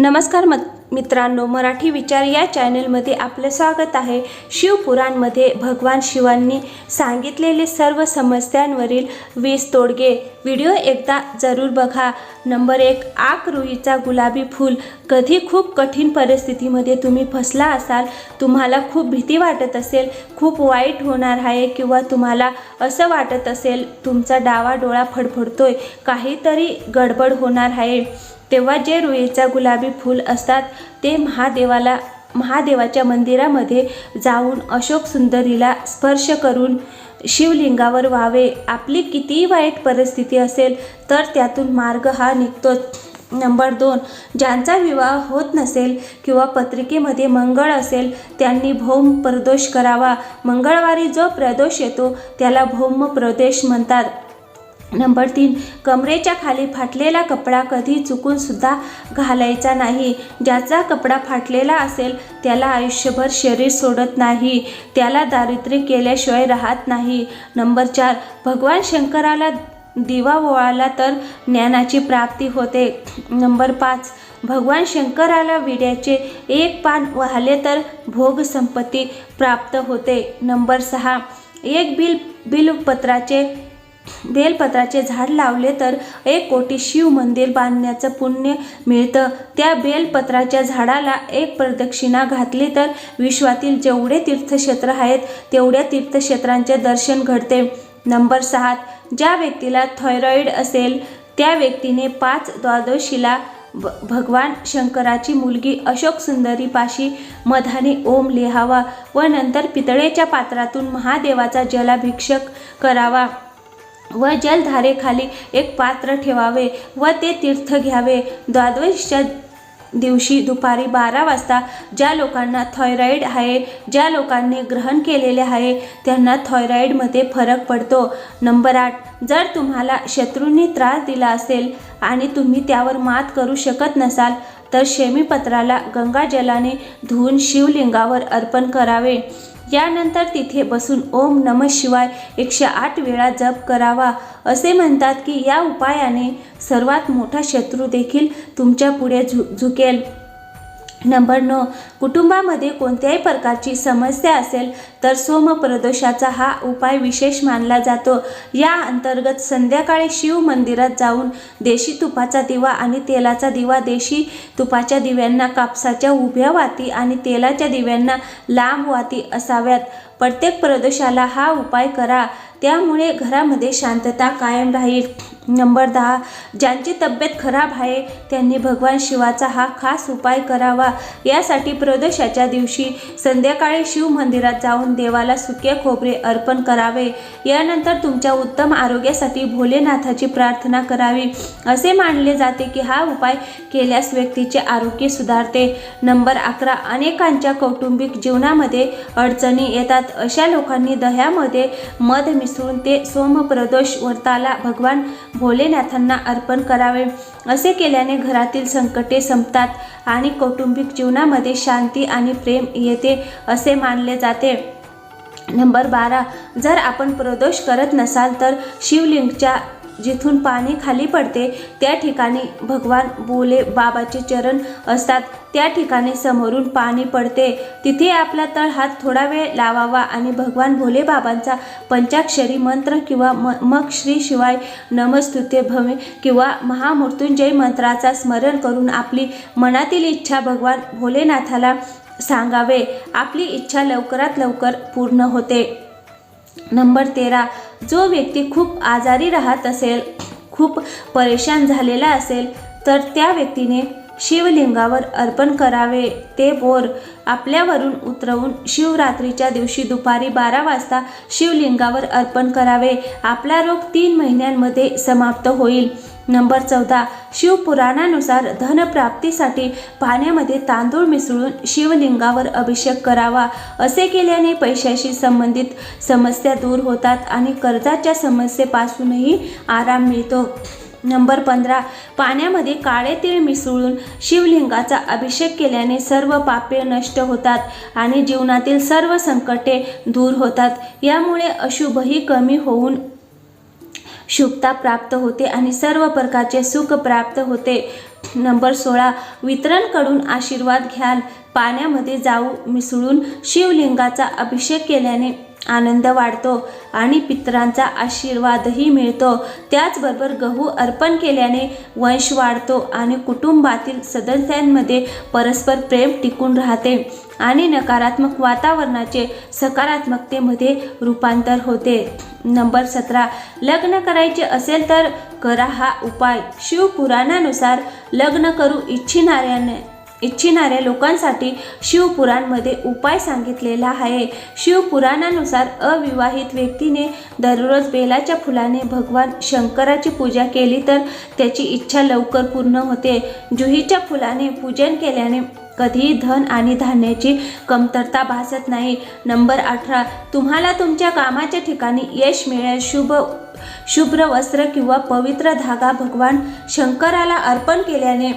नमस्कार मत मित्रांनो मराठी विचार या चॅनलमध्ये आपलं स्वागत आहे. शिवपुराणमध्ये भगवान शिवांनी सांगितलेले सर्व समस्यांवरील वीस तोडगे. व्हिडिओ एकदा जरूर बघा. नंबर एक आक रुईचा गुलाबी फूल. कधी खूप कठीण परिस्थितीमध्ये तुम्ही फसला असाल तुम्हाला खूप भीती वाटत असेल खूप वाईट होणार आहे किंवा तुम्हाला असं वाटत असेल तुमचा डावा डोळा फडफडतोय काहीतरी गडबड होणार आहे. तेव्हा जे रुईचा गुलाबी फूल असतात ते महादेवाला महादेवाच्या मंदिरामध्ये जाऊन अशोक सुंदरीला स्पर्श करून शिवलिंगावर व्हावे. आपली कितीही वाईट परिस्थिती असेल तर त्यातून मार्ग हा निघतोच नंबर दोन ज्यांचा विवाह होत नसेल किंवा पत्रिकेमध्ये मंगळ असेल त्यांनी भौम प्रदोष करावा. मंगळवारी जो प्रदोष येतो त्याला भौम प्रदेश म्हणतात. नंबर तीन कमरेच्या खाली फाटलेला कपडा कधी चुकून सुद्धा घालायचा नाही. ज्याचा कपडा फाटलेला असेल त्याला आयुष्यभर शरीर सोडत नाही. त्याला दारिद्र्य केल्याशिवाय राहत नाही. नंबर चार भगवान शंकराला दिवा ओळाला तर ज्ञानाची प्राप्ती होते. नंबर पाच भगवान शंकराला विड्याचे एक पान वाहले तर भोग संपत्ती प्राप्त होते. नंबर सहा एक बिल बिलपत्राचे बेलपत्राचे झाड लावले तर एक कोटी शिव मंदिर बांधण्याचं पुण्य मिळतं. त्या बेलपत्राच्या झाडाला एक प्रदक्षिणा घातली तर विश्वातील जेवढे तीर्थक्षेत्र आहेत तेवढ्या तीर्थक्षेत्रांचे दर्शन घडते. नंबर सात ज्या व्यक्तीला थायरॉईड असेल त्या व्यक्तीने पाच द्वादशीला भ भगवान शंकराची मुलगी अशोक सुंदरीपाशी मधाने ओम लिहावा व नंतर पितळेच्या पात्रातून महादेवाचा जलाभिषेक करावा. व जलधारेखाली एक पात्र ठेवावे व ते तीर्थ घ्यावे. द्वादशीच्या दिवशी दुपारी बारा वाजता ज्या लोकांना थॉयरॉईड आहे ज्या लोकांनी ग्रहण केलेले आहे त्यांना थॉयरॉईडमध्ये फरक पडतो. नंबर आठ जर तुम्हाला शत्रूंनी त्रास दिला असेल आणि तुम्ही त्यावर मात करू शकत नसाल तर शेमीपत्राला गंगाजलाने धुवून शिवलिंगावर अर्पण करावे. यानंतर तिथे बसून ओम नम शिवाय एकशे आठ वेळा जप करावा. असे म्हणतात की या उपायाने सर्वात मोठा शत्रू देखील तुमच्यापुढे झु झुकेल. नंबर नऊ कुटुंबामध्ये कोणत्याही प्रकारची समस्या असेल तर सोमप्रदोषाचा हा उपाय विशेष मानला जातो. या अंतर्गत संध्याकाळी शिव मंदिरात जाऊन देशी तुपाचा दिवा आणि तेलाचा दिवा देशी तुपाच्या दिव्यांना कापसाच्या उभ्या वाती आणि तेलाच्या दिव्यांना लांब वाती असाव्यात. प्रत्येक प्रदोषाला हा उपाय करा त्यामुळे घरामध्ये शांतता कायम राहील. नंबर दहा ज्यांची तब्येत खराब आहे त्यांनी भगवान शिवाचा हा खास उपाय करावा. यासाठी प्रदोषाच्या दिवशी संध्याकाळी शिव मंदिरात जाऊन देवाला सुके खोबरे अर्पण करावे. यानंतर तुमच्या उत्तम आरोग्यासाठी भोलेनाथाची प्रार्थना करावी. असे मानले जाते की हा उपाय केल्यास व्यक्तीचे आरोग्य सुधारते. नंबर अकरा अनेकांच्या कौटुंबिक जीवनामध्ये अडचणी येतात. अशा लोकांनी दह्यामध्ये मध मिसळून ते सोमप्रदोष व्रताला भगवान भोलेनाथांना अर्पण करावे. असे केल्याने घरातील संकटे संपतात आणि कौटुंबिक जीवनामध्ये शांती आणि प्रेम येते असे मानले जाते. नंबर बारा. जर आपण प्रदोष करत नसाल तर शिवलिंगच्या जिथून पाणी खाली पडते त्या ठिकाणी भगवान बोले बाबाचे चरण असतात त्या ठिकाणी समोरून पाणी पडते. तिथे आपला तळ हात थोडा वेळ लावावा आणि भगवान भोले बाबांचा पंचाक्षरी मंत्र किंवा म मग श्री शिवाय नमस्तुते भवे किंवा महामृत्युंजय मंत्राचा स्मरण करून आपली मनातील इच्छा भगवान भोलेनाथाला सांगावे. आपली इच्छा लवकरात लवकर पूर्ण होते. नंबर तेरा जो व्यक्ती खूप आजारी राहत असेल खूप परेशान झालेला असेल तर त्या व्यक्तीने शिवलिंगावर अर्पण करावे. ते बोर आपल्यावरून उतरवून शिवरात्रीच्या दिवशी दुपारी बारा वाजता शिवलिंगावर अर्पण करावे. आपला रोग तीन महिन्यांमध्ये समाप्त होईल. नंबर चौदा. शिवपुराणानुसार धनप्राप्तीसाठी पाण्यामध्ये तांदूळ मिसळून शिवलिंगावर अभिषेक करावा. असे केल्याने पैशाशी संबंधित समस्या दूर होतात आणि कर्जाच्या समस्येपासूनही आराम मिळतो. नंबर पंधरा पाण्यामध्ये काळे तीळ मिसळून शिवलिंगाचा अभिषेक केल्याने सर्व पापे नष्ट होतात आणि जीवनातील सर्व संकटे दूर होतात. यामुळे अशुभही कमी होऊन शुभता प्राप्त होते आणि सर्व प्रकारचे सुख प्राप्त होते. नंबर सोळा वितरणकडून आशीर्वाद घ्याल. पाण्यामध्ये जाऊ मिसळून शिवलिंगाचा अभिषेक केल्याने आनंद वाढतो आणि पितरांचा आशीर्वादही मिळतो. त्याचबरोबर गहू अर्पण केल्याने वंश वाढतो आणि कुटुंबातील सदस्यांमध्ये परस्पर प्रेम टिकून राहते आणि नकारात्मक वातावरणाचे सकारात्मकतेमध्ये रूपांतर होते. नंबर सतरा लग्न करायचे असेल तर करा हा उपाय. शिवपुराणानुसार लग्न करू इच्छिणाऱ्याने इच्छिणाऱ्या लोकांसाठी शिवपुराणमध्ये उपाय सांगितलेला आहे. शिवपुराणानुसार अविवाहित व्यक्तीने दररोज बेलाच्या फुलाने भगवान शंकराची पूजा केली तर त्याची इच्छा लवकर पूर्ण होते. जुहीच्या फुलाने पूजन केल्याने कधीही धन आणि धान्याची कमतरता भासत नाही. नंबर अठरा. तुम्हाला तुमच्या कामाच्या ठिकाणी यश मिळेल. शुभ शुभ्र वस्त्र किंवा पवित्र धागा भगवान शंकराला अर्पण केल्याने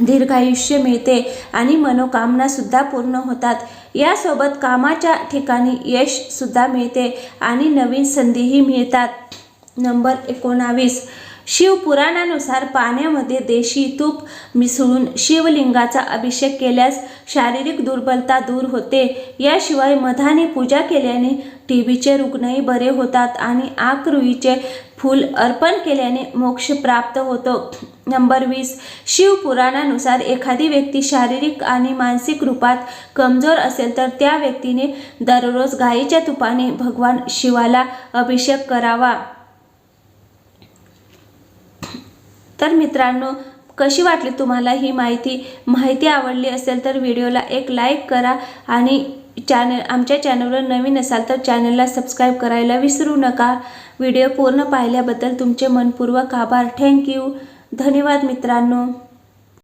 दीर्घायुष्य मिळते आणि मनोकामनासुद्धा पूर्ण होतात. यासोबत कामाच्या ठिकाणी यशसुद्धा मिळते आणि नवीन संधीही मिळतात. नंबर एकोणावीस. शिवपुराणानुसार पाण्यामध्ये देशी तूप मिसळून शिवलिंगाचा अभिषेक केल्यास शारीरिक दुर्बलता दूर होते. याशिवाय मधाने पूजा केल्याने टी बीचे रुग्णही बरे होतात आणि आकरुईचे फूल अर्पण केल्याने मोक्ष प्राप्त होतो. नंबर वीस. शिवपुराणानुसार एखादी व्यक्ती शारीरिक आणि मानसिक रूपात कमजोर असेल तर त्या व्यक्तीने दररोज गायीच्या तुपाने भगवान शिवाला अभिषेक करावा. तर मित्रांनो कशी वाटली तुम्हाला ही माहिती? माहिती आवडली असेल तर व्हिडिओला एक लाईक करा आणि चॅनल आमच्या चॅनलवर नवीन असाल तर चॅनलला सबस्क्राईब करायला विसरू नका. व्हिडिओ पूर्ण पाहिल्याबद्दल तुमचे मनपूर्वक आभार. थँक्यू धन्यवाद मित्रांनो.